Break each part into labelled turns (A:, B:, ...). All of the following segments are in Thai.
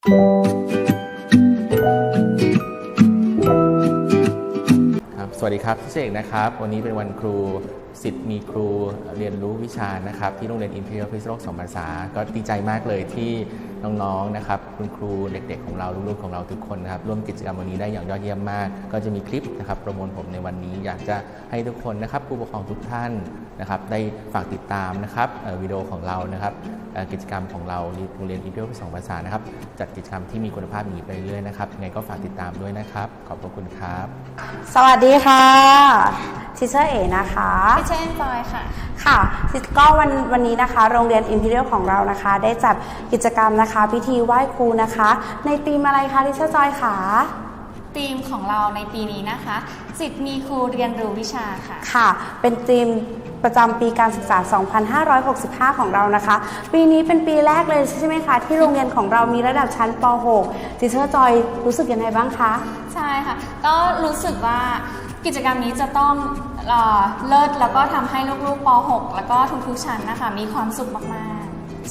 A: ครับสวัสดีครับพี่เสกนะครับ วันนี้เป็นวันครูสิทธิ์มีครูเรียนรู้วิชานะครับที่โรงเรียนอินเ e ีย l พิษณุโลกสองภาษา ก็ดีใจมากเลยที่น้องๆนะครับคุณครูเด็กๆของเราลูกๆของเราทุกคนนะครับร่วมกิจกรรมวันนี้ได้อย่างยอดเยี่ยมมาก ก็จะมีคลิปนะครับประมวลผมในวันนี้ อยากจะให้ทุกคนนะครับผู้ปกครองทุกท่านนะครับได้ฝากติดตามนะครับวิดีโอของเรานะครับกิจกรรมของเราโรงเรียนอินเ e ีย l พิษณุโลกสองภาษานะครับจัดกิจกรรมที่มีคุณภาพอย่างนี้ไปเรื่อยๆนะครับยังไงก็ฝากติดตามด้วยนะครับ ขอบพระคุณครับ
B: สวัสดีค่ะ ทิเชอร์เอนะคะ
C: พี่เช่นจอยค่ะ
B: ค่ะ ก็วันวันนี้นะคะ โรงเรียน Imperial ของเรานะคะ ได้จัดกิจกรรมนะคะ พิธีไหว้ครูนะคะ ในธีมอะไรคะทิเชอร์จอยคะ
C: ธีมของเราในปีนี้นะคะสิทธิ์มีครูเรียนรู้วิชาค่ะ
B: ค่ะ เป็นธีมประจำปีการศึกษา 2565 ของเรานะคะ ปีนี้เป็นปีแรกเลยใช่ไหมคะ ที่โรงเรียนของเรามีระดับชั้นป .6 ทิเชอร์จอยรู้สึกยังไงบ้างคะ
C: ใช่ค่ะ ก็รู้สึกว่า กิจกรรมนี้จะต้องเอเลิศแล้วก็ทำให้ลูกๆป .6 แล้วก็ทุกๆชั้นนะคะ มีความสุขมากๆ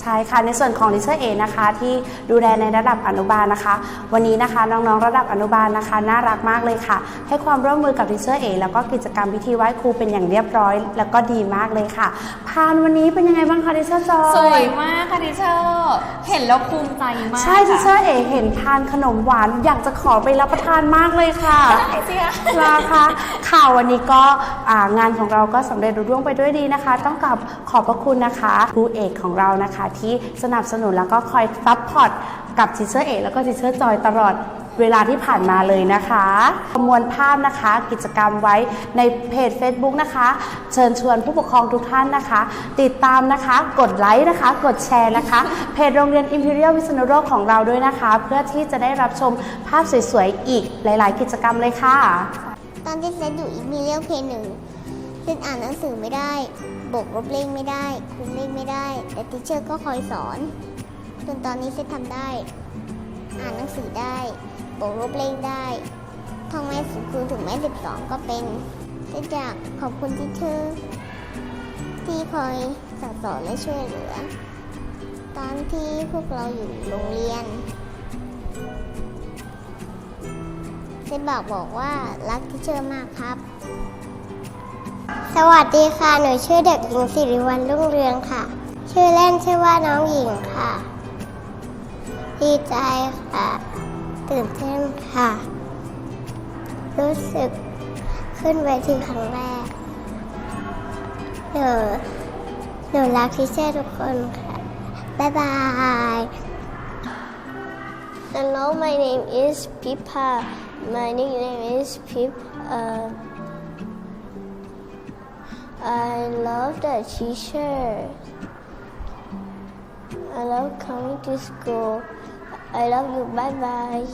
B: ใช่ค่ะ ในส่วนของดิเชอร์เอนะคะที่ดูแลในระดับอนุบาลนะคะ วันนี้นะคะน้องๆระดับอนุบาลนะคะ น่ารักมากเลยค่ะ ให้ความร่วมมือกับดิเชอร์เอแล้วก็กิจกรรมพิธีไหว้ครูเป็นอย่างเรียบร้อย แล้วก็ดีมากเลยค่ะพานวันนี้เป็นยังไงบ้างคะดิเชอร์จอย
C: สวยมากค่ะดิเชอร์เห็นแล้วภูมิใจมาก
B: ใช่ดิเชอ
C: ค่ะ
B: ร์เอเห็นทานขนมหวานอยากจะขอไปรับประทานมากเลยค่ะ
C: ได้สิคะ
B: นะคะข่าววันนี้ก็อ่างานของเราก็สำเร็จรุ่ร่วงไปด้วยดีนะคะ ต้องกับขอบพระคุณนะคะครูเอกของเรานะคะที่สนับสนุนแล้วก็คอยซัพพอร์ตกับทิเชอร์เอกแล้วก็ทิเชอร์จอยตลอดเวลาที่ผ่านมาเลยนะคะ ประมวลภาพนะคะ กิจกรรมไว้ในเพจ Facebook นะคะ เชิญชวนผู้ปกครองทุกท่านนะคะ ติดตามนะคะ กดไลค์นะคะ กดแชร์นะคะ เพจโรงเรียน Imperial วิษณุโลกของเราด้วยนะคะ เพื่อที่จะได้รับชมภาพสวยๆ อีกหลาย ๆ กิจกรรมเลยค่ะ
D: ตอนที่เซนอยู่อีกมีเรียลเพลงหนึ่งเซนอ่านหนังสือไม่ได้ บวกลบเลขไม่ได้คูณเลขไม่ได้ แต่ทิเชอร์ก็คอยสอนจนตอนนี้เซนทำได้ อ่านหนังสือได้บวกลบเลขได้ท่องแม่สิบคูณถึงแม่สิบสองก็เป็นเซนอยากขอบคุณทิเชอร์ที่คอยสั่งสอนและช่วยเหลือ ตอนที่พวกเราอยู่โรงเรียนเซนบอกบอกว่ารักทิเชอร์มากครับ สวัสดีค่ะ หนูชื่อเด็กหญิงสิริวัลรุ่งเรืองค่ะ ชื่อเล่นชื่อว่าน้องหญิงค่ะ ดีใจค่ะ ตื่นเต้นค่ะ รู้สึกขึ้นเวทีครั้งแรก หนูหนูรักทิเชอร์ทุกคนค่ะ บ๊ายบาย Hello my name is Pippa my nickname is Pip uh, I love the teacher. I love coming to school. I love you. Bye bye.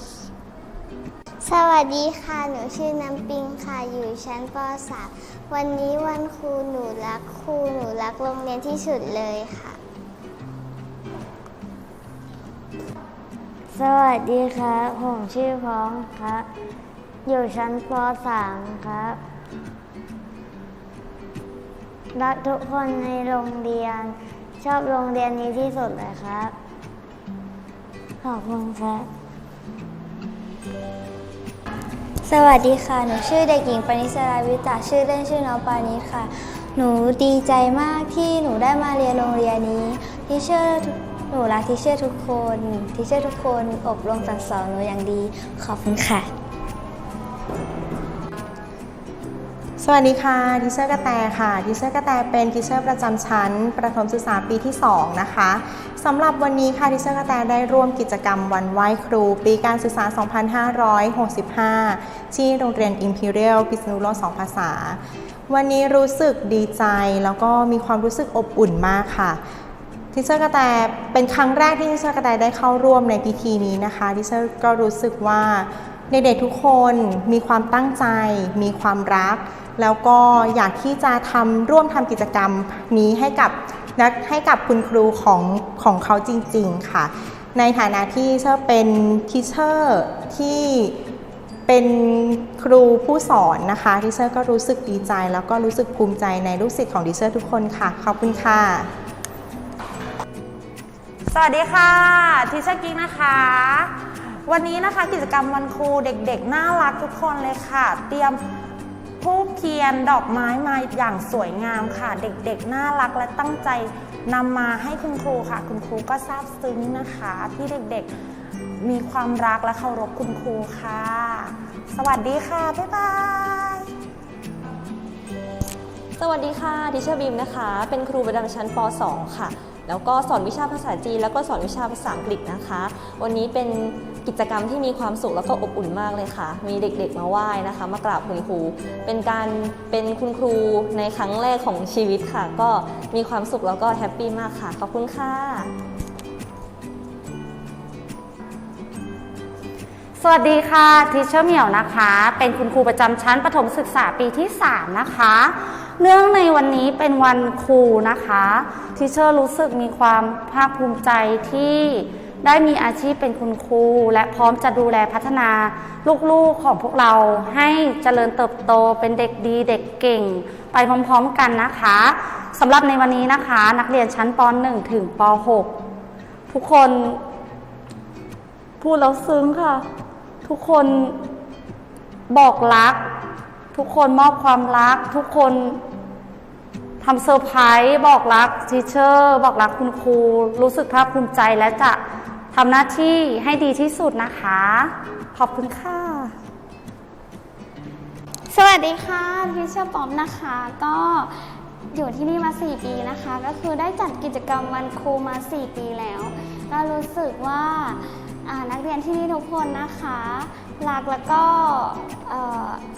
D: สวัสดีค่ะ หนูชื่อน้ำปิงค่ะ อยู่ชั้นป .3 วันนี้วันครูหนูรักครูหนูรักโรงเรียนที่สุดเลยค่ะ
E: สวัสดีครับผมชื่อพ้องครับ อยู่ชั้นป .3 ครับ รักทุกคนในโรงเรียน ชอบโรงเรียนนี้ที่สุดเลยครับ ขอบคุณครับ
D: สวัสดีค่ะ หนูชื่อเด็กหญิงปณิสราวิตาชื่อเล่นชื่อน้องปานิชค่ะ หนูดีใจมากที่หนูได้มาเรียนโรงเรียนนี้ทิเชอร์หนูรักทิเชอร์ทุกคนทิเชอร์ทุกคนอบรมสั่งสอนหนูอย่างดี ขอบคุณค่ะ
F: สวัสดีค่ะทิเชอร์กระแตค่ะทิเชอร์กระแตเป็นทิเชอร์ประจำชั้น ประถมศึกษาปีที่ 2 นะคะสำหรับวันนี้ค่ะทิเชอร์กระแตได้ร่วมกิจกรรมวันไหว้ครู ปีการศึกษา 2565 ที่โรงเรียน Imperial พิษณุโลก2ภาษา วันนี้รู้สึกดีใจแล้วก็มีความรู้สึกอบอุ่นมากค่ะทิเชอร์กระแตเป็นครั้งแรกที่ทิเชอร์กระแตได้เข้าร่วมในพิธีนี้นะคะทิเชอร์ก็รู้สึกว่าเด็กๆทุกคนมีความตั้งใจ มีความรัก แล้วก็อยากที่จะทำร่วมทำกิจกรรมนี้ให้กับนักให้กับคุณครูของของเขาจริง ๆ ค่ะ ในฐานะที่เชอร์เป็นทิเชอร์ที่เป็นครูผู้สอนนะคะทิเชอร์ก็รู้สึกดีใจ แล้วก็รู้สึกภูมิใจในลูกศิษย์ของทิเชอร์ทุกคนค่ะ ขอบคุณค่ะ
B: สวัสดีค่ะทิเชอร์กิ๊กนะคะ วันนี้นะคะกิจกรรมวันครูเด็กๆ น่ารักทุกคนเลยค่ะ เตรียม ทูบเทียนดอกไม้มาอย่างสวยงามค่ะ เด็กๆ น่ารักและตั้งใจนำมาให้คุณครูค่ะ คุณครูก็ซาบซึ้งนะคะ ที่เด็กๆมีความรักและเคารพคุณครูค่ะ สวัสดีค่ะ บ๊ายบาย
G: สวัสดีค่ะทิเชอร์บีมนะคะ เป็นครูประจำชั้นป .2 ค่ะ แล้วก็สอนวิชาภาษาจีน แล้วก็สอนวิชาภาษาอังกฤษนะคะ วันนี้เป็นกิจกรรมที่มีความสุขแล้วก็อบอุ่นมากเลยค่ะ มีเด็กๆมาไหว้นะคะ มากราบคุณครู เป็นการเป็นคุณครูในครั้งแรกของชีวิตค่ะ ก็มีความสุขแล้วก็แฮปปี้มากค่ะ ขอบคุณค่ะ
B: สวัสดีค่ะทิเชอร์เหมียวนะคะ เป็นคุณครูประจำชั้นประถมศึกษาปีที่ 3 นะคะ เนื่องในวันนี้เป็นวันครูนะคะทิเชอร์รู้สึกมีความภาคภูมิใจที่ได้มีอาชีพเป็นคุณครู และพร้อมจะดูแลพัฒนาลูกๆของพวกเราให้เจริญเติบโตเป็นเด็กดีเด็กเก่ง ไปพร้อมๆกันนะคะสำหรับในวันนี้นะคะ นักเรียนชั้นป .1 ถึงป .6 ทุกคนพูดแล้วซึ้งค่ะ ทุกคนบอกรัก ทุกคนมอบความรัก ทุกคนทำเซอร์ไพรส์บอกรักทีเชอร์บอกรักคุณครู รู้สึกภาคภูมิใจและจะทำหน้าที่ให้ดีที่สุดนะคะ ขอบคุณค่ะ
H: สวัสดีค่ะทิเชอร์ป๊อมนะคะ ก็อยู่ที่นี่มา 4 ปีนะคะ ก็คือได้จัดกิจกรรมวันครูมา 4 ปีแล้ว ก็รู้สึกว่า นักเรียนที่นี่ทุกคนนะคะรักแล้วก็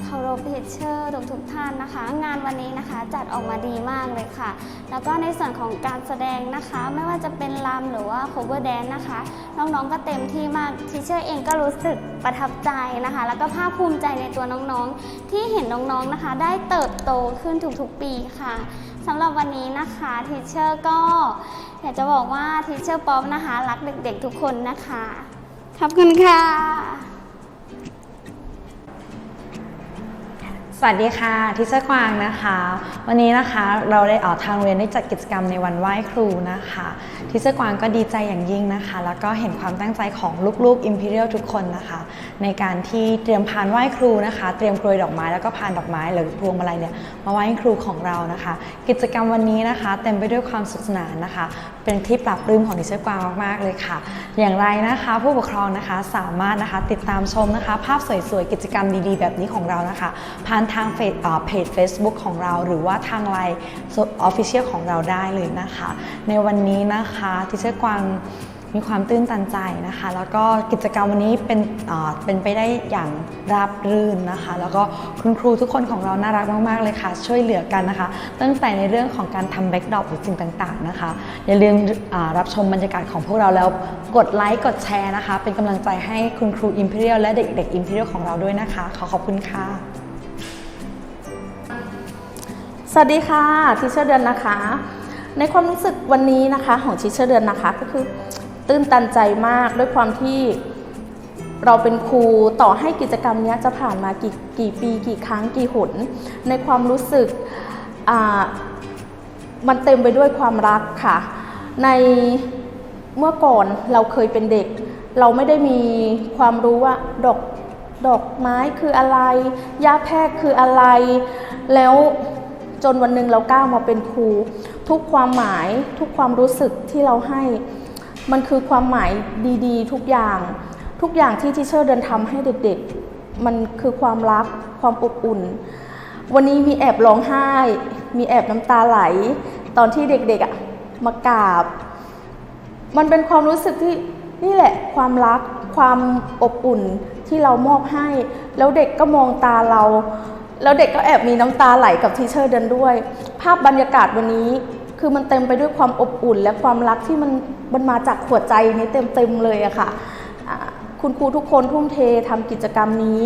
H: เคารพทิเชอร์ทุกทุกท่านนะคะ งานวันนี้นะคะจัดออกมาดีมากเลยค่ะ แล้วก็ในส่วนของการแสดงนะคะ ไม่ว่าจะเป็นรำหรือว่า cover dance นะคะ น้องๆก็เต็มที่มากทิเชอร์เองก็รู้สึกประทับใจนะคะ แล้วก็ภาคภูมิใจในตัวน้องๆ ที่เห็นน้องๆนะคะ ได้เติบโตขึ้นทุกๆปีค่ะสำหรับวันนี้นะคะทิเชอร์ก็อยากจะบอกว่าทิเชอร์ป๊อปนะคะ รักเด็กๆทุกคนนะคะ ขอบคุณค่ะ
I: สวัสดีค่ะทิเชอร์กวางนะคะ วันนี้นะคะเราได้ออกทางเรียนได้จัดกิจกรรมในวันไหว้ครูนะคะทิเชอร์กวางก็ดีใจอย่างยิ่งนะคะ แล้วก็เห็นความตั้งใจของลูกๆ Imperial ทุกคนนะคะ ในการที่เตรียมพานไหว้ครูนะคะ เตรียมกรวยดอกไม้แล้วก็พานดอกไม้หรือพวงมาลัยเนี่ยมาไหว้ครูของเรานะคะ กิจกรรมวันนี้นะคะ เต็มไปด้วยความสุขสนานนะคะ เป็นที่ปรับปรื้มของทิเชอร์กวางมากๆเลยค่ะ อย่างไรนะคะ ผู้ปกครองนะคะสามารถนะคะติดตามชมนะคะ ภาพสวยๆกิจกรรมดีๆ แบบนี้ของเรานะคะผ่านทางเพจ Facebook ของเรา หรือว่าทางไลน์ออฟฟิเชียลของเราได้เลยนะคะ ในวันนี้นะคะทิเชอร์กวางมีความตื้นตันใจนะคะ แล้วก็กิจกรรมวันนี้เป็นเป็นไปได้อย่างราบรื่นนะคะ แล้วก็คุณครูทุกคนของเราน่ารักมากๆเลยค่ะ ช่วยเหลือกันนะคะ ตั้งแต่ในเรื่องของการทำแบ็กดรอปหรือสิ่งต่างๆนะคะ อย่าลืมรับชมบรรยากาศของพวกเราแล้วกดไลค์กดแชร์นะคะ เป็นกำลังใจให้คุณครู Imperial และเด็กๆ Imperial ของเราด้วยนะคะ ขอขอบคุณค่ะ
J: วัสดีค่ะทิเชอร์เดือนนะคะ ในความรู้สึกวันนี้นะคะของทิเชอร์เดือนนะคะก็คือตื้นตันใจมากด้วยความที่เราเป็นครูต่อให้กิจกรรมนี้จะผ่านมากี่กี่ปีกี่ครั้งกี่หนในความรู้สึกมันเต็มไปด้วยความรักค่ะ ในเมื่อก่อนเราเคยเป็นเด็ก เราไม่ได้มีความรู้ว่าดอกดอกไม้คืออะไรยาแพรกคืออะไร แล้ว จนวันหนึ่งเราก้าวมาเป็นครู ทุกความหมายทุกความรู้สึกที่เราให้ มันคือความหมายดีๆ ทุกอย่าง ทุกอย่างที่ทิเชอร์เดินทำให้เด็กๆ มันคือความรักความอบอุ่น วันนี้มีแอบร้องไห้ มีแอบน้ำตาไหล ตอนที่เด็กๆอะมากราบ มันเป็นความรู้สึกที่นี่แหละความรักความอบอุ่นที่เรามอบให้ แล้วเด็กก็มองตาเรา แล้วเด็กก็แอบมีน้ำตาไหลกับทีเชอร์เดินด้วย ภาพบรรยากาศวันนี้ คือมันเต็มไปด้วยความอบอุ่น และความรักที่มันมันมาจากหัวใจนี้เต็มๆเลยอะค่ะคุณครูทุกคนทุ่มเททำกิจกรรมนี้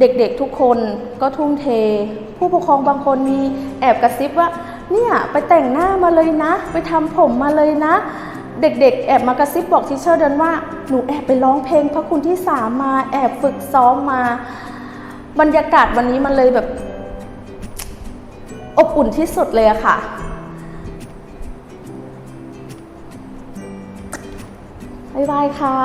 J: เด็กๆทุกคนก็ทุ่มเท ผู้ปกครองบางคนมีแอบกระซิบว่าเนี่ยไปแต่งหน้ามาเลยนะ ไปทำผมมาเลยนะ เด็กๆ แอบมากระซิบบอกทีเชอร์เดินว่าหนูแอบไปร้องเพลงพระคุณที่สามมาแอบฝึกซ้อมมา บรรยากาศวันนี้มันเลยแบบ อบอุ่นที่สุดเลยอะค่ะ บ๊ายบายค่ะ